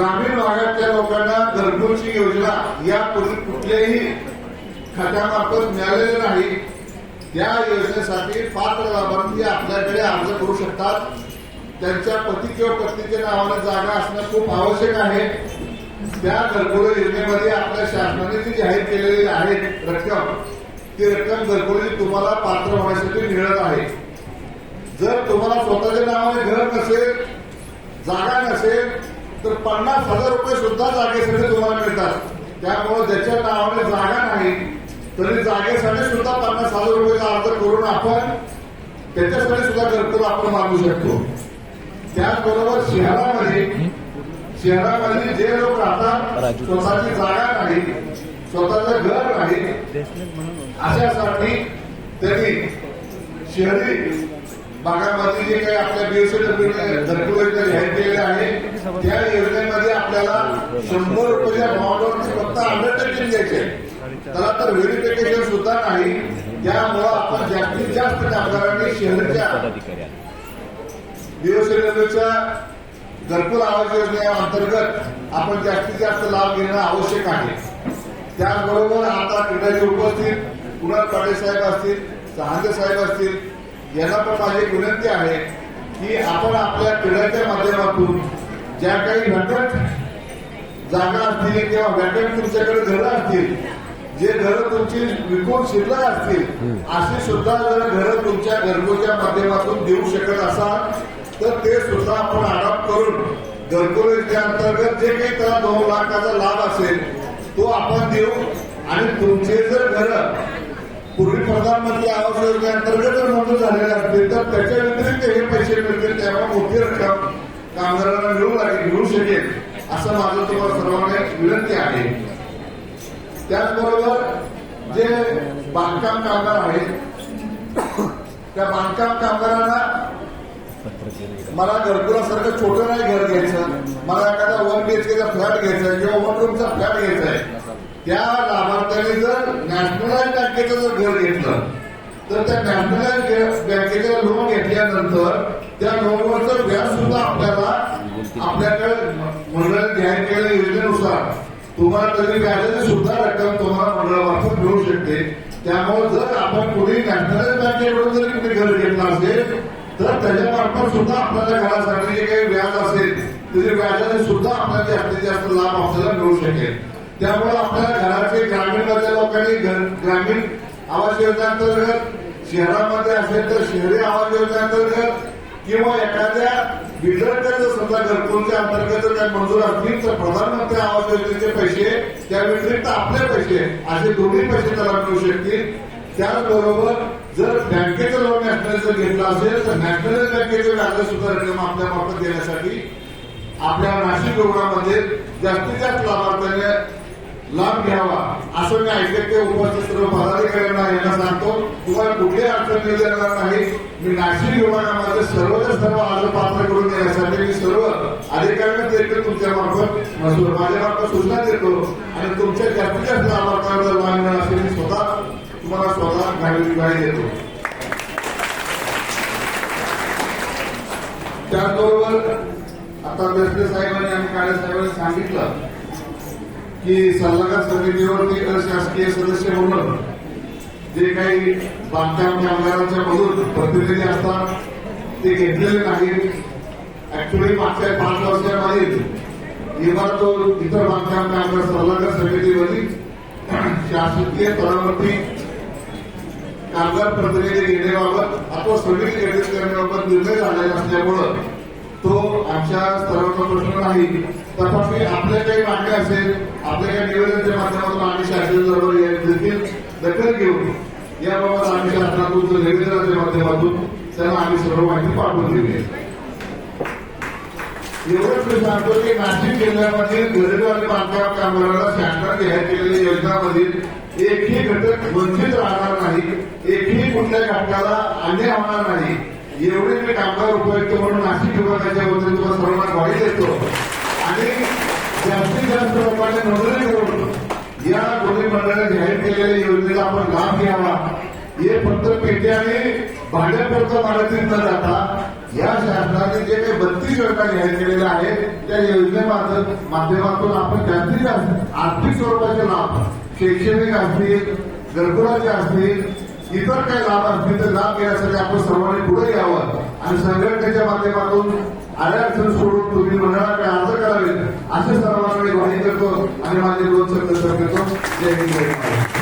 ग्रामीण भागातल्या लोकांना घरकुलची योजना यापूर्वी कुठल्याही खात्यामार्फत मिळालेली नाही. त्या योजनेसाठी पात्र लाभार्थी आपल्याकडे अर्ज करू शकतात. त्यांच्या पती किंवा पत्नीच्या नावाने जागा असणं खूप आवश्यक आहे. त्या घरकुल योजनेमध्ये आपल्या शासनाने जी जाहीर केलेली आहे रक्कम ती रक्कम घरकुली तुम्हाला पात्र होण्यासाठी मिळत आहे. जर तुम्हाला स्वतःच्या नावाने घर नसेल जागा नसेल तर पन्नास हजार रुपये सुद्धा जागेसाठी तुम्हाला मिळतात. त्यामुळे ज्याच्या नावाने जागा नाही तरी जागेसाठी सुद्धा पन्नास हजार रुपयाचा अर्ज करून आपण त्याच्यासाठी सुद्धा घरकुल आपण मागू शकतो. त्याचबरोबर शहरामध्ये शहरामध्ये जे लोक राहतात स्वतःची जागा नाही स्वतःचं घर नाही अशासाठी त्यांनी शहरी भागामध्ये जे काही आपल्या बीएसडब्ल्यू घरकुल जाहीर केलेल्या आहे त्या योजनेमध्ये आपल्याला शंभर रुपयाच्या भावावर फक्त हंड्रेड टक्के द्यायचे त्याला तर व्हेरिफिकेशन सुद्धा नाही. त्यामुळं आपण जास्तीत जास्त कामगारांनी शहराच्या बीएसडब्ल्यूच्या घरकुल आवास योजनेअंतर्गत आपण जास्तीत जास्त लाभ घेणं आवश्यक आहे. त्याचबरोबर आता क्रीडाचे उपस्थित कुणाल पाटील साहेब असतील सहांदे साहेब असतील यांना पण माझी विनंती आहे की आपण आपल्या क्रीडाच्या माध्यमातून ज्या काही घटक जागा असतील किंवा वॅकंट तुमच्याकडे घरं असतील जे घरं तुमची विकून शिल्लक असतील अशी सुद्धा जर घरं तुमच्या घरगुतीच्या माध्यमातून देऊ शकत असाल तर ते सुद्धा आपण अडॉप्ट करून घरकुल योजनेअंतर्गत जे काही त्याला दोन लाखाचा लाभ असेल तो आपण देऊ. आणि तुमचे जर घरं पूर्वी प्रधानमंत्री आवास योजनेअंतर्गत जर मंजूर झालेले असतील तर त्याच्या व्यतिरिक्त हे पैसे मिळतील तेव्हा मोठी रक्कम कामगारांना मिळू लागेल मिळू शकेल असं माझं तुम्हाला सर्वांना विनंती आहे. त्याचबरोबर जे बांधकाम कामगार आहेत त्या बांधकाम कामगारांना मला घरकुलासारखं छोटं नाही घर घ्यायचं मला एखादा वन केचा फ्लॅट घ्यायचा आहे किंवा वन रूमचा फ्लॅट घ्यायचा आहे. त्या लाभार्थ्याने जर नॅशनलाइज बँकेचं जर घर घेतलं तर त्या नॅशनलाइज बँकेचं लोन घेतल्यानंतर त्या लोनवरचं व्याज सुद्धा आपल्याला आपल्याकडे मंडळ जाहीर केलेल्या योजनेनुसार तुम्हाला तरी व्याजाची सुद्धा रक्कम तुम्हाला मंडळामार्फत मिळू शकते. त्यामुळे जर आपण कुणी नॅशनलाइज बँकेकडून जर कुठे घर घेतलं असेल तर त्याच्यामार्फत सुद्धा आपल्याला घरासाठी जे काही व्याज असेल त्याचे व्याजाने सुद्धा आपल्याला जास्तीत जास्त लाभ आपल्याला मिळू शकेल. त्यामुळे आपल्या घराचे ग्रामीण लोकांनी ग्रामीण आवास योजनेअंतर्गत शहरामध्ये असेल तर शहरी आवास योजनेअंतर्गत किंवा एखाद्या बिल्डरच्या जर समजा घरकुलच्या अंतर्गत जर काही मंजूर असतील तर प्रधानमंत्री आवास योजनेचे पैसे त्या व्यतिरिक्त आपले पैसे असे दोन्ही पैसे त्याला मिळू शकतील. त्याचबरोबर जर बँकेचं लोन नॅशनलाइज घेतलं असेल तर नॅशनलाइज बँकेचे व्याज सुद्धा रक्कम आपल्या मार्फत देण्यासाठी आपल्या नाशिक रुग्णामध्ये जास्तीत जास्त लाभार्थ्यांना लाभ घ्यावा. असं मी ऐकलं ते उपस्थित सर्व पदाधिकाऱ्यांना यांना सांगतो तुम्हाला कुठली अडचण येणार नाही. मी नाशिक विभागामध्ये सर्वच सर्व अर्ज पात्र करून देण्यासाठी मी सर्व अधिकाऱ्यांना देतो तुमच्या मार्फत माझ्या मार्फत सूचना देतो आणि तुमच्या जास्तीत जास्त लाभार्थ्यांचा मान्य मिळणार असेल मी स्वतः तुम्हाला स्वतः गाडी गाडी देतो त्याचबरोबर आता बेस्टे साहेबांनी आणि काळे साहेबांनी सांगितलं की सल्लागार समितीवरती शासकीय सदस्य म्हणून जे काही बांधकाम कामगारांच्या मधून प्रतिनिधी असतात ते घेतलेले नाहीत. ऍक्च्युली मागच्या पाच वर्षामध्ये इमारतो इतर बांधकाम कामगार सल्लागार समितीवरील शासकीय स्तरावरती कामगार प्रतिनिधी घेण्याबाबत अथवा समिती गठीत करण्याबाबत निर्णय झालेला असल्यामुळं तो आमच्या स्तरावरचा प्रश्न नाही. तथापि आपल्या काही मागण्या असेल आपल्या काही निवेदनाच्या माध्यमातून आम्ही शासनाबरोबर या देखील दखल घेऊन याबाबत आम्ही शासनातून निवेदनाच्या माध्यमातून त्यांना आम्ही सर्व माहिती पाठवून दिली एवढंच मी सांगतो की नाशिक जिल्ह्यामधील गरीब आणि बांधकाम कामगारांना शासनात जाहीर केलेल्या योजनांमधील एकही घटक वंचित राहणार नाही. एकही कुठल्या घटकाला अन्याय होणार नाही. एवढे मी कामगार उपयुक्त म्हणून नाशिक विभागाच्या वतीने तुम्हाला सर्वांना ग्वाही देतो. आणि जास्तीत जास्त लोकांनी नोंदणी करून या दोन्ही मंडळाने जाहीर केलेल्या योजनेचा आपण लाभ घ्यावा. हे फक्त आणि भाड्यापुरतं मराठीत न जाता या शासनाने जे काही बत्तीस योजना जाहीर केलेल्या आहेत त्या योजनेमार्फत माध्यमातून आपण जास्तीत जास्त आर्थिक स्वरूपाचे लाभ शैक्षणिक असतील घरकुलाचे असतील इतर काही लाभ असतील तर लाभ घेण्यासाठी आपण सर्वांनी पुढे यावं. आणि संघटनेच्या माध्यमातून आल्या अडचण सोडून तुम्ही मंडळाकडे अर्ज करावेत. असे सर्वांकडे ग्वाही करतो आणि माझे दोन शब्द करतो जय हिंद जय महाराष्ट्र